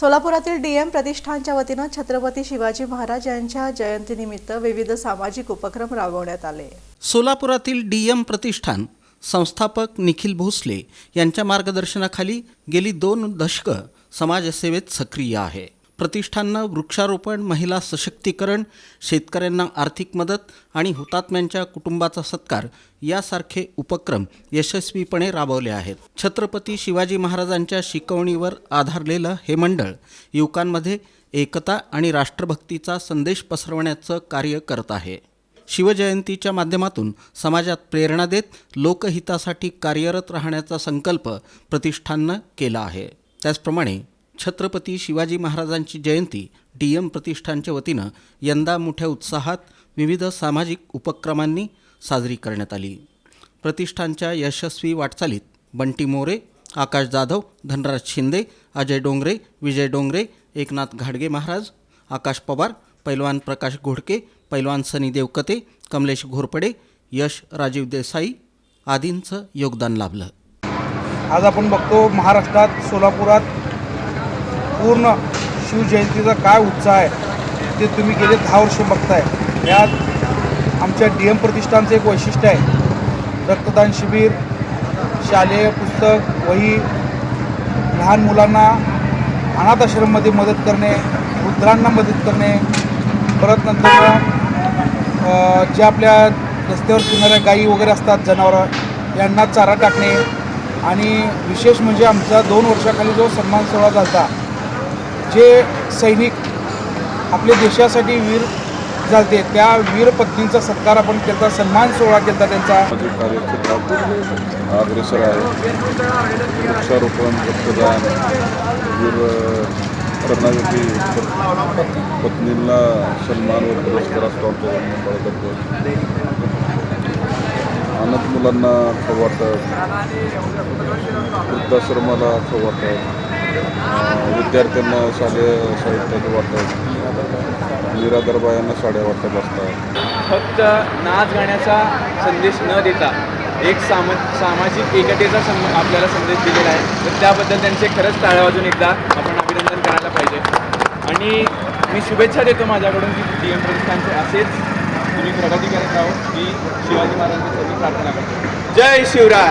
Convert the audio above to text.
सोलापुरातील DM प्रतिष्ठानच्या वतीनं छत्रपती शिवाजी महाराज यांच्या जयंतीनिमित्त विविध सामाजिक उपक्रम राबवण्यात आले. सोलापुरातील डी एम प्रतिष्ठान संस्थापक निखिल भोसले यांच्या मार्गदर्शनाखाली गेली दोन दशकं समाजसेवेत सक्रिय आहे. प्रतिष्ठाननं वृक्षारोपण महिला सशक्तीकरण शेतकऱ्यांना आर्थिक मदत आणि हुतात्म्यांच्या कुटुंबाचा सत्कार यासारखे उपक्रम यशस्वीपणे राबवले आहेत. छत्रपती शिवाजी महाराजांच्या शिकवणीवर आधारलेलं हे मंडळ युवकांमध्ये एकता आणि राष्ट्रभक्तीचा संदेश पसरवण्याचं कार्य करत आहे. शिवजयंतीच्या माध्यमातून समाजात प्रेरणा देत लोकहितासाठी कार्यरत राहण्याचा संकल्प प्रतिष्ठाननं केला आहे. त्याचप्रमाणे छत्रपती शिवाजी महाराजांची जयंती डी एम प्रतिष्ठानच्या वतीनं यंदा मोठ्या उत्साहात विविध सामाजिक उपक्रमांनी साजरी करण्यात आली. प्रतिष्ठानच्या यशस्वी वाटचालीत बंटी मोरे आकाश जाधव धनराज शिंदे अजय डोंगरे विजय डोंगरे एकनाथ घाडगे महाराज आकाश पवार पैलवान प्रकाश घोडके पैलवान सनी देवकते कमलेश घोरपडे यश राजीव देसाई आदींचं योगदान लाभलं. आज आपण बघतो महाराष्ट्रात सोलापुरात पूर्ण शिवजयंतीचा काय उत्साह आहे ते तुम्ही गेले दहा वर्ष बघताय. यात आमच्या डी एम प्रतिष्ठानचं एक वैशिष्ट्य आहे. रक्तदान शिबिर शालेय पुस्तक वही लहान मुलांना अनाथ आश्रममध्ये मदत करणे वृद्धांना मदत करणे परत नंतर जे आपल्या रस्त्यावर फिरणाऱ्या गायी वगैरे असतात जनावरं यांना चारा टाकणे. आणि विशेष म्हणजे आमचा दोन वर्षाखाली जो सन्मान सोहळा झाला जे सैनिक आपल्या देशासाठी वीर झालते त्या वीर पत्नींचा सत्कार आपण केला सन्मान सोहळा केला त्यांचा. अग्रेसर आहे. वृक्षारोपण रक्तदान वीर करण्यासाठी पत्नींना सन्मान व पुरस्कार असतो आमच्या अनाथ मुलांना खवाटत वृद्धाश्रमाला खवाटत विद्यार्थ्यांना साडे साहित्याचं वाटप निराधारबायांना साड्या असतात फक्त नाच गाण्याचा संदेश न देता एक साम सामाजिक एकतेचा सं आपल्याला संदेश दिलेला आहे. तर त्याबद्दल त्यांचे खरंच टाळ्या वाजून एकदा आपण अभिनंदन करायला पाहिजे. आणि मी शुभेच्छा देतो माझ्याकडून की डी एम प्रतिष्ठानचे असेच तुम्ही प्रगती करत आहोत की शिवाजी महाराजांची प्रार्थना करतो. जय शिवराय!